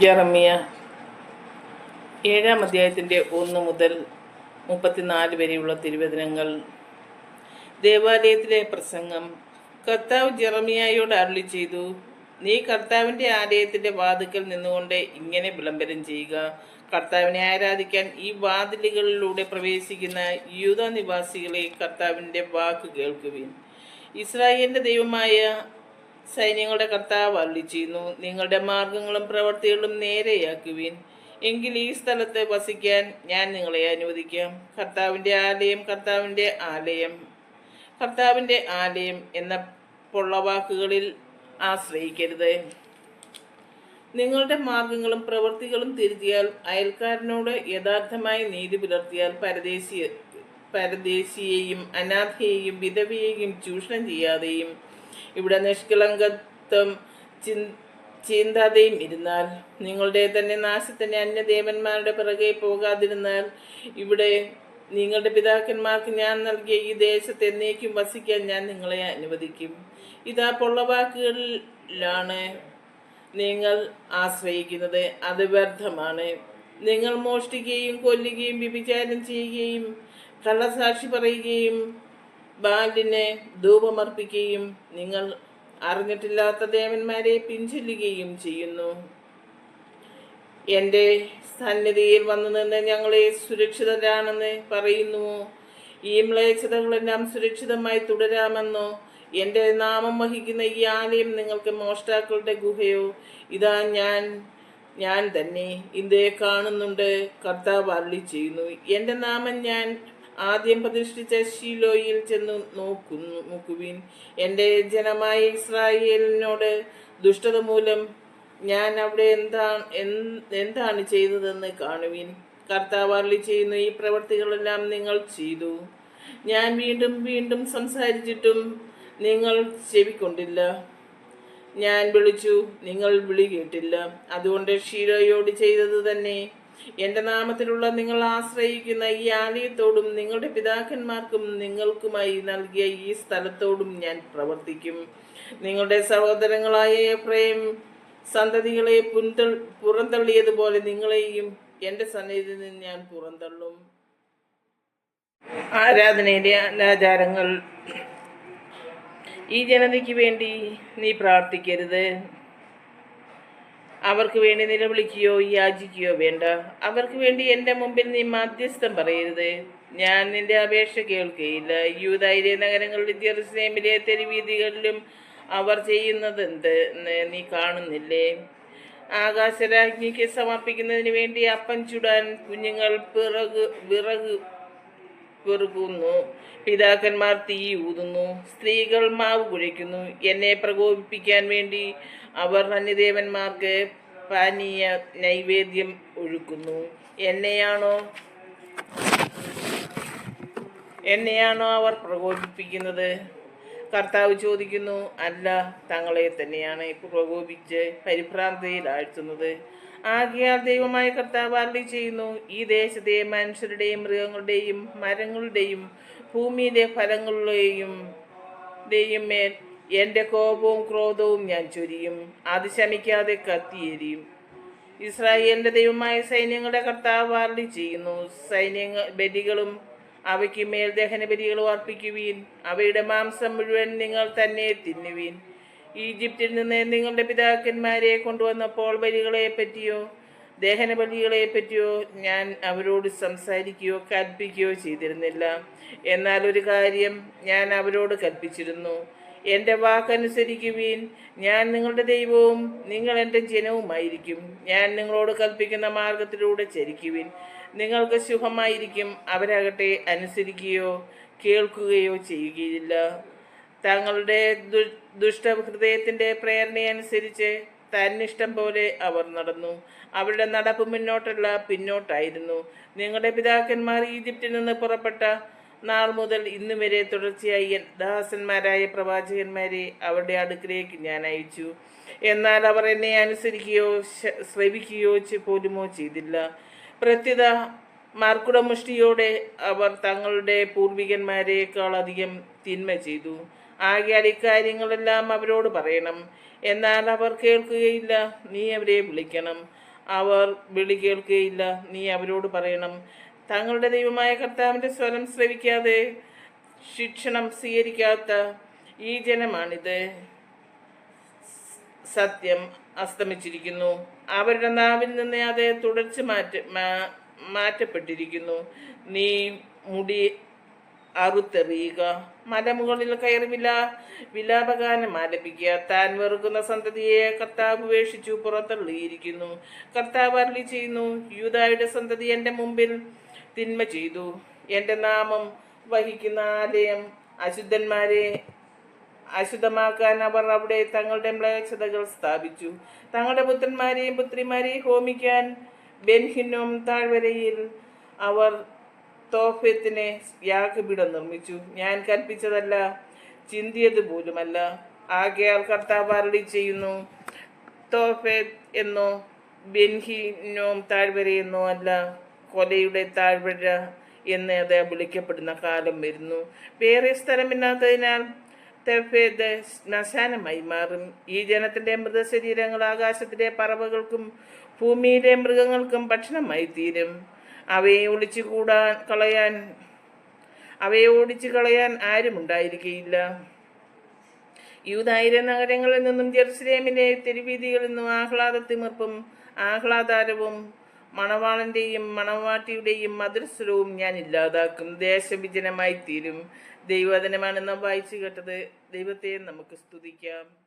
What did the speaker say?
ജെറമിയ ഏഴാം അധ്യായത്തിന്റെ ഒന്ന് മുതൽ മുപ്പത്തിനാല് വരെയുള്ള തിരുവചനങ്ങൾ. ദേവാലയത്തിലെ പ്രസംഗം. കർത്താവ് ജെറമിയായോട് അരുളി ചെയ്തു നീ കർത്താവിന്റെ ആലയത്തിന്റെ വാതിക്കൽ നിന്നുകൊണ്ട് ഇങ്ങനെ വിളംബരം ചെയ്യുക. കർത്താവിനെ ആരാധിക്കാൻ ഈ വാതിലുകളിലൂടെ പ്രവേശിക്കുന്ന യൂത നിവാസികളെ കർത്താവിന്റെ വാക്ക് കേൾക്കുവിൻ. ഇസ്രായേലിന്റെ ദൈവമായ സൈന്യങ്ങളുടെ കർത്താവ് അള്ളി ചെയ്യുന്നു നിങ്ങളുടെ മാർഗങ്ങളും പ്രവൃത്തികളും നേരെയാക്കുവിൻ. എങ്കിൽ ഈ സ്ഥലത്ത് വസിക്കാൻ ഞാൻ നിങ്ങളെ അനുവദിക്കാം. കർത്താവിന്റെ ആലയം കർത്താവിന്റെ ആലയം കർത്താവിന്റെ ആലയം എന്ന പൊള്ളവാക്കുകളിൽ ആശ്രയിക്കരുത്. നിങ്ങളുടെ മാർഗങ്ങളും പ്രവൃത്തികളും തിരുത്തിയാൽ അയൽക്കാരനോട് യഥാർത്ഥമായി നീതി പുലർത്തിയാൽ പരദേശിയെ പരദേശിയെയും അനാഥയെയും വിധവയെയും ചൂഷണം ചെയ്യാതെയും ഇവിടെ നിഷ്കളങ്കത്വം ചി ചിന്താതയും ഇരുന്നാൽ നിങ്ങളുടെ തന്നെ നാശത്തിന് അന്യദേവന്മാരുടെ പിറകെ പോകാതിരുന്നാൽ ഇവിടെ നിങ്ങളുടെ പിതാക്കന്മാർക്ക് ഞാൻ നൽകിയ ഈ ദേശത്ത് എന്നേക്കും വസിക്കാൻ ഞാൻ നിങ്ങളെ അനുവദിക്കും. ഇതാ പൊള്ളവാക്കുകളിലാണ് നിങ്ങൾ ആശ്രയിക്കുന്നത്. അത് വ്യർത്ഥമാണ്. നിങ്ങൾ മോഷ്ടിക്കുകയും കൊല്ലുകയും വ്യഭിചാരം ചെയ്യുകയും കള്ളസാക്ഷി പറയുകയും ബാലിന് ധൂപമർപ്പിക്കുകയും നിങ്ങൾ അറിഞ്ഞിട്ടില്ലാത്ത ദേവന്മാരെ പിൻചൊല്ലുകയും ചെയ്യുന്നു. എന്റെ സന്നിധിയിൽ വന്നു നിന്ന് ഞങ്ങളെ സുരക്ഷിതരാണെന്ന് പറയുന്നുവോ ഈ മ്ലേച്ഛതകളെല്ലാം സുരക്ഷിതമായി തുടരാമെന്നോ? എന്റെ നാമം വഹിക്കുന്ന ഈ ആലയം നിങ്ങൾക്ക് മോഷ്ടാക്കളുടെ ഗുഹയോ? ഇതാ ഞാൻ ഞാൻ തന്നെ ഇന്ത്യയെ കാണുന്നുണ്ട്. കർത്താവ് അരളി ചെയ്യുന്നു. എന്റെ നാമം ഞാൻ ആദ്യം പ്രതിഷ്ഠിച്ച ഷീലോയിൽ ചെന്ന് നോക്കുന്നു നോക്കുവിൻ എന്റെ ജനമായ ഇസ്രായേലിനോട് ദുഷ്ടത മൂലം ഞാൻ അവിടെ എന്താണ് എന്താണ് ചെയ്തതെന്ന് കാണുവിൻ. കർത്താവ് ചെയ്യുന്ന ചെയ്യുന്നു ഈ പ്രവർത്തികളെല്ലാം നിങ്ങൾ ചെയ്തു. ഞാൻ വീണ്ടും വീണ്ടും സംസാരിച്ചിട്ടും നിങ്ങൾ ചെവിക്കൊണ്ടില്ല. ഞാൻ വിളിച്ചു നിങ്ങൾ വിളി കേട്ടില്ല. അതുകൊണ്ട് ഷീലോയോട് ചെയ്തത് തന്നെ എന്റെ നാമത്തിലുള്ള നിങ്ങൾ ആശ്രയിക്കുന്ന ഈ ആലയത്തോടും നിങ്ങളുടെ പിതാക്കന്മാർക്കും നിങ്ങൾക്കുമായി നൽകിയ ഈ സ്ഥലത്തോടും ഞാൻ പ്രവർത്തിക്കും. നിങ്ങളുടെ സഹോദരങ്ങളായ പ്രേം സന്തതികളെ പുന്തൾ പുറന്തള്ളിയതുപോലെ നിങ്ങളെയും എന്റെ സന്നിധിയിൽ നിന്ന് ഞാൻ പുറന്തള്ളും. ആരാധനയുടെ അനാചാരങ്ങൾ ഈ ജനതയ്ക്ക് വേണ്ടി നീ പ്രാർത്ഥിക്കരുത്. അവർക്ക് വേണ്ടി നിലവിളിക്കുകയോ യാചിക്കുകയോ വേണ്ട. അവർക്ക് വേണ്ടി എന്റെ മുമ്പിൽ നീ മധ്യസ്ഥം പറയരുത്. ഞാൻ നിന്റെ അപേക്ഷ കേൾക്കുകയില്ല യൂതായിലെ നഗരങ്ങളിലെ ജെറുസലേമിലെ തെരുവീതികളിലും അവർ ചെയ്യുന്നതെന്ത് നീ കാണുന്നില്ലേ? ആകാശരാജ്ഞിക്ക് സമർപ്പിക്കുന്നതിന് വേണ്ടി അപ്പം ചുടാൻ കുഞ്ഞുങ്ങൾ പിറകു വിറക് പെറുകുന്നു പിതാക്കന്മാർ തീ ഊതുന്നു. സ്ത്രീകൾ മാവ് കുഴിക്കുന്നു എന്നെ പ്രകോപിപ്പിക്കാൻ വേണ്ടി അവർ അന്യദേവന്മാർക്ക് പാനീയ നൈവേദ്യം ഒഴുക്കുന്നു. എന്നെയാണോ എന്നെയാണോ അവർ പ്രകോപിപ്പിക്കുന്നത്? കർത്താവ് ചോദിക്കുന്നു. അല്ല തങ്ങളെ തന്നെയാണ് പ്രകോപിച്ച് പരിഭ്രാന്തിയിൽ ആഴ്ത്തുന്നത്. ആകയാൽ ദൈവമായ കർത്താവ് അരുളി ചെയ്യുന്നു. ഈ ദേശത്തെ മനുഷ്യരുടെയും മൃഗങ്ങളുടെയും മരങ്ങളുടെയും ഭൂമിയിലെ ഫലങ്ങളുടെയും ടെയും മേൽ എന്റെ കോപവും ക്രോധവും ഞാൻ ചൊരിയും. അത് ശമിക്കാതെ കത്തിയെരിയും. ഇസ്രായേലിന്റെ ദൈവമായ സൈന്യങ്ങളുടെ കർത്താവ് അറി ചെയ്യുന്നു. സൈന്യങ്ങൾ ബലികളും അവയ്ക്ക് മേൽ ദഹന ബലികളും അർപ്പിക്കുവീൻ. അവയുടെ മാംസം മുഴുവൻ നിങ്ങൾ തന്നെ തിന്നുവീൻ. ഈജിപ്തിൽ നിന്ന് നിങ്ങളുടെ പിതാക്കന്മാരെ കൊണ്ടുവന്നപ്പോൾ ബലികളെ പറ്റിയോ ദഹന ബലികളെ പറ്റിയോ ഞാൻ അവരോട് സംസാരിക്കുകയോ കൽപ്പിക്കുകയോ ചെയ്തിരുന്നില്ല. എന്നാൽ ഒരു കാര്യം ഞാൻ അവരോട് കൽപ്പിച്ചിരുന്നു. എന്റെ വാക്കനുസരിക്കുവീൻ. ഞാൻ നിങ്ങളുടെ ദൈവവും നിങ്ങൾ എന്റെ ജനവുമായിരിക്കും. ഞാൻ നിങ്ങളോട് കൽപ്പിക്കുന്ന മാർഗത്തിലൂടെ ചരിക്കുവിൻ. നിങ്ങൾക്ക് ശുഭമായിരിക്കും അവരാകട്ടെ അനുസരിക്കുകയോ കേൾക്കുകയോ ചെയ്യുകയില്ല. തങ്ങളുടെ ദുഷ്ടഹൃദയത്തിന്റെ പ്രേരണയനുസരിച്ച് തന്നിഷ്ടം പോലെ അവർ നടന്നു. അവരുടെ നടപ്പ് മുന്നോട്ടല്ല പിന്നോട്ടായിരുന്നു. നിങ്ങളുടെ പിതാക്കന്മാർ ഈജിപ്തിൽ നിന്ന് പുറപ്പെട്ട നാൾ മുതൽ ഇന്ന് വരെ തുടർച്ചയായി ദാസന്മാരായ പ്രവാചകന്മാരെ അവരുടെ അടുക്കിലേക്ക് ഞാൻ അയച്ചു. എന്നാൽ അവർ എന്നെ അനുസരിക്കുകയോ ശ്രവിക്കുകയോ പോലുമോ ചെയ്തില്ല. പ്രത്യുത മാർക്കുടമുഷ്ടിയോടെ അവർ തങ്ങളുടെ പൂർവികന്മാരെക്കാൾ അധികം തിന്മ ചെയ്തു. ആകയാൽ ഇക്കാര്യങ്ങളെല്ലാം അവരോട് പറയണം. എന്നാൽ അവർ കേൾക്കുകയില്ല നീ അവരെ വിളിക്കണം. അവർ വിളി കേൾക്കുകയില്ല നീ അവരോട് പറയണം. തങ്ങളുടെ ദൈവമായ കർത്താവിന്റെ സ്വരം ശ്രവിക്കാതെ ശിക്ഷണം സ്വീകരിക്കാത്ത ഈ ജനമാണിത്. സത്യം അസ്തമിച്ചിരിക്കുന്നു. അവരുടെ നാവിൽ നിന്ന് അത് തുടർച്ച മാറ്റ മാറ്റപ്പെട്ടിരിക്കുന്നു. നീ മുടി അറുത്തെറിയുക. മലമുകളിൽ കയറി വില വിലാപഗാനം ആലപിക്കുക താൻ വെറുക്കുന്ന സന്തതിയെ കർത്താവ് ഉപേക്ഷിച്ചു പുറത്തള്ളിയിരിക്കുന്നു. കർത്താവ് അരളി ചെയ്യുന്നു യൂതായുടെ സന്തതി എന്റെ മുമ്പിൽ തിന്മ ചെയ്തു. എന്റെ നാമം വഹിക്കുന്ന ആലയം അശുദ്ധന്മാരെ അശുദ്ധമാക്കാൻ അവർ അവിടെ തങ്ങളുടെ മ്ലേച്ഛതകൾ സ്ഥാപിച്ചു. തങ്ങളുടെ പുത്രന്മാരെയും പുത്രിമാരെയും ഹോമിക്കാൻ ബെൻഹിന്നും താഴ്വരയിൽ അവർ തോഫത്തിനെ യാഗപീഠം നിർമ്മിച്ചു. ഞാൻ കൽപ്പിച്ചതല്ല ചിന്തിയത് പോലുമല്ല. ആകയാൽ കർത്താവ് ചെയ്യുന്നു തോഫേത്ത് എന്നോ ബെൻഹിനോം താഴ്വരയെന്നോ അല്ല കൊലയുടെ താഴ്വര എന്ന് അത് വിളിക്കപ്പെടുന്ന കാലം വരുന്നു. വേറെ സ്ഥലമില്ലാത്തതിനാൽ തെഫേദ് ശ്മശാനമായി മാറും. ഈ ജനത്തിന്റെ മൃതശരീരങ്ങൾ ആകാശത്തിലെ പറവകൾക്കും ഭൂമിയിലെ മൃഗങ്ങൾക്കും ഭക്ഷണമായി തീരും. അവയെ ഒളിച്ചു കൂടാൻ കളയാൻ അവയെ ഓടിച്ചു കളയാൻ ആരുമുണ്ടായിരിക്കയില്ല യൂതായിര നഗരങ്ങളിൽ നിന്നും ജെറുസലേമിലെ തെരുവീതികളിൽ നിന്നും ആഹ്ലാദത്തിമിർപ്പും ആഹ്ലാദാരവും മണവാളന്റെയും മണവാട്ടിയുടെയും മധുരസ്വരവും ഞാൻ ഇല്ലാതാക്കും. ദേശവിജനമായി തീരും ദൈവവചനമാണ് വായിച്ചു കേട്ടത് ദൈവത്തെ നമുക്ക് സ്തുതിക്കാം.